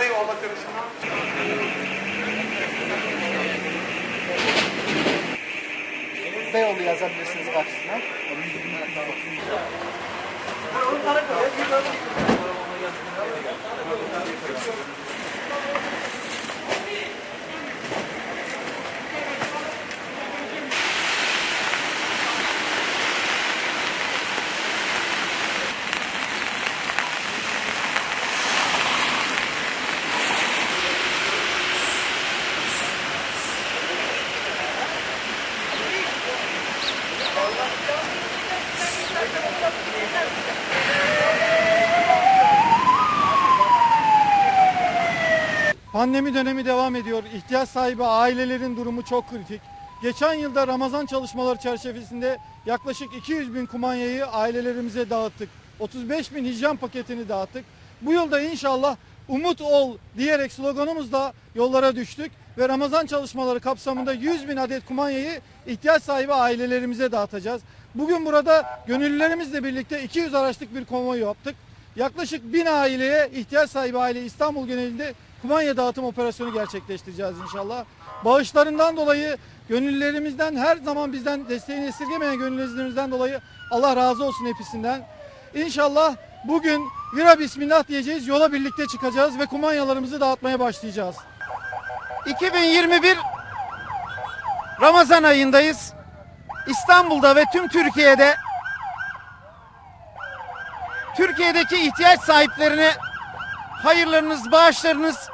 Eyvallah kardeşim. Beyoğlu yazabilirsiniz karşısına. Pandemi dönemi devam ediyor. İhtiyaç sahibi ailelerin durumu çok kritik. Geçen yılda Ramazan çalışmaları çerçevesinde yaklaşık 200 bin kumanyayı ailelerimize dağıttık. 35 bin hijyen paketini dağıttık. Bu yılda inşallah umut ol diyerek sloganımızla yollara düştük ve Ramazan çalışmaları kapsamında 100 bin adet kumanyayı ihtiyaç sahibi ailelerimize dağıtacağız. Bugün burada gönüllülerimizle birlikte 200 araçlık bir konvoy yaptık. Yaklaşık 1000 aileye ihtiyaç sahibi aile İstanbul genelinde kumanya dağıtım operasyonu gerçekleştireceğiz inşallah. Bağışlarından dolayı gönüllülerimizden her zaman bizden desteğini esirgemeyen gönüllülerimizden dolayı Allah razı olsun hepsinden. İnşallah bugün vira bismillah diyeceğiz yola birlikte çıkacağız ve kumanyalarımızı dağıtmaya başlayacağız. 2021 Ramazan ayındayız. İstanbul'da ve tüm Türkiye'de Türkiye'deki ihtiyaç sahiplerine hayırlarınız, bağışlarınız